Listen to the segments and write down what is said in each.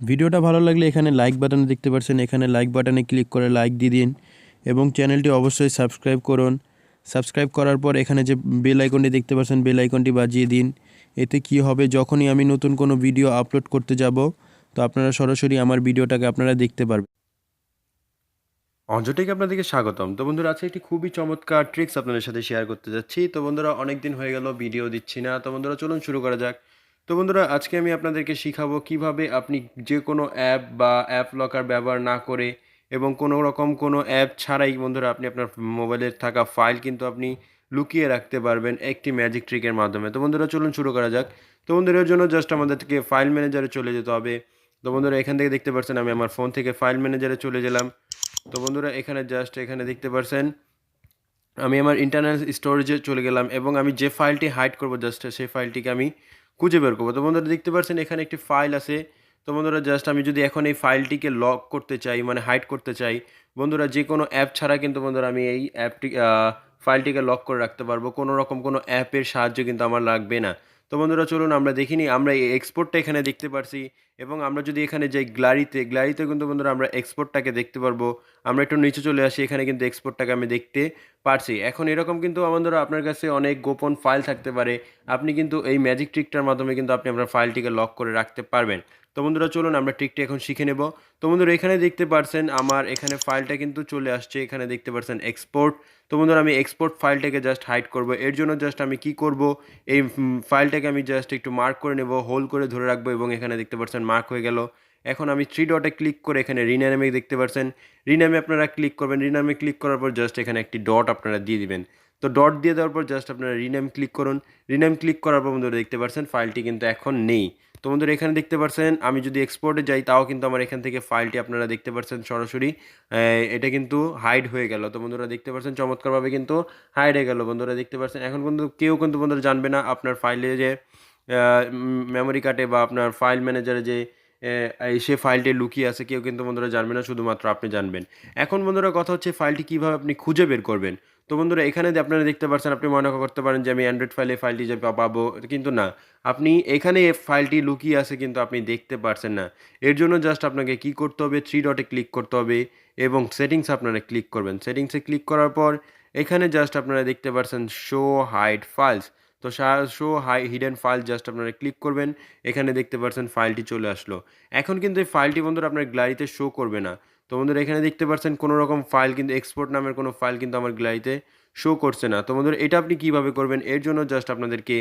ভিডিওটা ভালো লাগলে এখানে লাইক বাটন দেখতে পাচ্ছেন এখানে লাইক বাটনে ক্লিক করে লাইক দিয়ে দিন এবং চ্যানেলটি অবশ্যই সাবস্ক্রাইব করুন। সাবস্ক্রাইব করার পর এখানে যে বেল আইকনটি দেখতে পাচ্ছেন বেল আইকনটি বাজিয়ে দিন। এতে কি হবে? যখনই আমি নতুন কোনো ভিডিও আপলোড করতে যাব, তো আপনারা সরাসরি আমার ভিডিওটাকে আপনারা দেখতে পারবেন। অঞ্জটেকে আপনাদেরকে স্বাগতম। তো বন্ধুরা, আজকে একটি খুবই চমৎকার ট্রিক্স আপনাদের সাথে শেয়ার করতে যাচ্ছি। তো বন্ধুরা অনেক দিন হয়ে গেল ভিডিও দিচ্ছি না। তো বন্ধুরা, চলুন শুরু করা যাক। তো বন্ধুরা, আজকে আমি আপনাদেরকে শিখাবো কীভাবে আপনি যে কোনো অ্যাপ বা অ্যাপ লকার ব্যবহার না করে এবং কোনো রকম কোনো অ্যাপ ছাড়াই বন্ধুরা আপনি আপনার মোবাইলের থাকা ফাইল কিন্তু আপনি লুকিয়ে রাখতে পারবেন একটি ম্যাজিক ট্রিকের মাধ্যমে। তো বন্ধুরা, চলুন শুরু করা যাক। তো বন্ধুরা, এর জন্য জাস্ট আমাদেরকে ফাইল ম্যানেজারে চলে যেতে হবে। তো বন্ধুরা, এখান থেকে দেখতে পাচ্ছেন আমি আমার ফোন থেকে ফাইল ম্যানেজারে চলে গেলাম। তো বন্ধুরা, এখানে জাস্ট এখানে দেখতে পাচ্ছেন আমি আমার ইন্টারনাল স্টোরেজে চলে গেলাম এবং আমি যে ফাইলটি হাইড করব জাস্ট সেই ফাইলটিকে আমি খুঁজে বের করব। তো বন্ধুরা দেখতে পাচ্ছেন, এখানে একটি ফাইল আছে। তো বন্ধুরা জাস্ট আমি যদি এখন এই ফাইলটিকে লক করতে চাই মানে হাইড করতে চাই, বন্ধুরা যে কোনো অ্যাপ ছাড়া কিন্তু বন্ধুরা আমি এই অ্যাপটি ফাইলটিকে লক করে রাখতে পারব। কোনো রকম কোনো অ্যাপের সাহায্য কিন্তু আমার লাগবে না। তো বন্ধুরা চলুন আমরা দেখিনি আমরা এই এক্সপোর্টটা এখানে দেখতে পারছি। এবং আমরা যদি এখানে যাই গ্লারিতে গ্লারিতে কিন্তু বন্ধুরা আমরা এক্সপোর্টটাকে দেখতে পারব। আমরা একটু নিচে চলে আসি, এখানে কিন্তু এক্সপোর্টটাকে আমি দেখতে পারছি। এখন এরকম কিন্তু আমাদের আপনার কাছে অনেক গোপন ফাইল থাকতে পারে। আপনি কিন্তু এই ম্যাজিক ট্রিকটার মাধ্যমে কিন্তু আপনি আপনার ফাইলটিকে লক করে রাখতে পারবেন। তো বন্ধুরা চলুন আমরা ট্রিকটা এখন শিখে নেব। তো বন্ধুরা এখানে দেখতে পারছেন আমার এখানে ফাইলটা কিন্তু চলে আসছে, এখানে দেখতে পারছেন এক্সপোর্ট তো বন্ধুরা আমি এক্সপোর্ট ফাইলটাকে জাস্ট হাইড করব। এর জন্য জাস্ট আমি কি করব? এই ফাইলটাকে আমি জাস্ট একটু মার্ক করে নেব হোল করে ধরে রাখব এবং এখানে দেখতে পাচ্ছেন মার্ক হয়ে গেল। এখন আমি থ্রি ডটে ক্লিক করে এখানে রিনামে দেখতে পাচ্ছেন রিনামে আপনারা ক্লিক করবেন। রিনামে ক্লিক করার পর জাস্ট এখানে একটি ডট আপনারা দিয়ে দিবেন। তো ডট দিয়ে দেওয়ার পর জাস্ট আপনারা রিনেম ক্লিক করুন। রিনেম ক্লিক করার পর বন্ধুরা দেখতে পাচ্ছেন ফাইলটি কিন্তু এখন নেই। তো বন্ধুরা এখানে দেখতে পাচ্ছেন আমি যদি এক্সপোর্টে যাই, তাও কিন্তু আমার এখান থেকে ফাইলটি আপনারা দেখতে পাচ্ছেন সরাসরি। এটা কিন্তু হাইড হয়ে গেল। তো বন্ধুরা দেখতে পাচ্ছেন চমৎকারভাবে কিন্তু হাইড হয়ে গেল। বন্ধুরা দেখতে পাচ্ছেন এখন কিন্তু কেউ কিন্তু বন্ধুরা জানবে না আপনার ফাইলে যে মেমোরি কার্ডে বা আপনার ফাইল ম্যানেজারে যে সে ফাইলটি লুকিয়ে আছে, কেউ কিন্তু বন্ধুরা জানবে না, শুধুমাত্র আপনি জানবেন। এখন বন্ধুরা কথা হচ্ছে ফাইলটি কীভাবে আপনি খুঁজে বের করবেন। তো বন্ধুরা, এখানে আপনারা দেখতে পাচ্ছেন, আপনি মনে করতে পারেন যে আমি অ্যান্ড্রয়েড ফাইলে ফাইলটি যে পাবো, কিন্তু না। আপনি এখানে ফাইলটি লুকিয়ে আছে, কিন্তু আপনি দেখতে পারছেন না। এর জন্য জাস্ট আপনাকে কি করতে হবে থ্রি ডটে ক্লিক করতে হবে এবং সেটিংস আপনারা ক্লিক করবেন। সেটিংসে ক্লিক করার পর, এখানে জাস্ট আপনারা দেখতে পাচ্ছেন শো হাইড ফাইলস তো show hi hidden file just আপনারা ক্লিক করবেন, এখানে দেখতে পাচ্ছেন ফাইলটি চলে আসলো। এখন কিন্তু এই ফাইলটি বন্ধুরা আপনার গ্যালারিতে শো করবে না। তো বন্ধুরা, এখানে দেখতে পাচ্ছেন কোনো রকম ফাইল কিন্তু এক্সপোর্ট নামের কোনো ফাইল কিন্তু আমার গ্যালারিতে শো করছে না। তো বন্ধুরা, এটা আপনি কীভাবে করবেন? এর জন্য জাস্ট আপনাদেরকে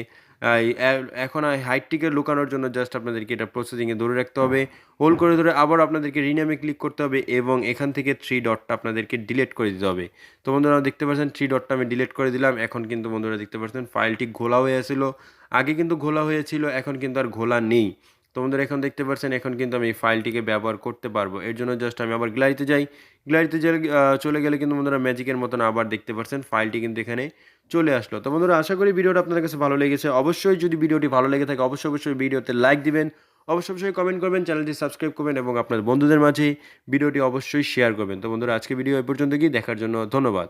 এখন হাইটটিকে লুকানোর জন্য জাস্ট আপনাদেরকে এটা প্রসেসিংয়ে ধরে রাখতে হবে। হোল্ড করে ধরে আবার আপনাদেরকে রিনেমে ক্লিক করতে হবে এবং এখান থেকে থ্রি ডটটা আপনাদেরকে ডিলিট করে দিতে হবে। তো বন্ধুরা, দেখতে পাচ্ছেন থ্রি ডটটা আমি ডিলিট করে দিলাম। এখন কিন্তু বন্ধুরা, দেখতে পাচ্ছেন ফাইলটি ঘোলা হয়ে আসছিল আগে কিন্তু ঘোলা হয়েছিল, এখন কিন্তু আর ঘোলা নেই। তো বন্ধুরা এখন দেখতে পাচ্ছেন এখন কিন্তু আমি এই ফাইলটিকে ব্যবহার করতে পারব। এর জন্য জাস্ট আমি আবার গ্যালারিতে যাই। গ্যালারিতে চলে গেলে কিন্তু বন্ধুরা ম্যাজিকের মতন আবার দেখতে পাচ্ছেন ফাইলটি কিন্তু এখানে চলে আসলো। তো বন্ধুরা, আশা করি ভিডিওটা আপনাদের কাছে ভালো লেগেছে। অবশ্যই যদি ভিডিওটি ভালো লেগে থাকে, অবশ্যই অবশ্যই ভিডিওতে লাইক দিবেন। অবশ্যই অবশ্যই কমেন্ট করবেন, চ্যানেলটি সাবস্ক্রাইব করবেন এবং আপনার বন্ধুদের মাঝে ভিডিওটি অবশ্যই শেয়ার করবেন। তো বন্ধুরা, আজকে ভিডিও এই পর্যন্ত কি? দেখার জন্য ধন্যবাদ।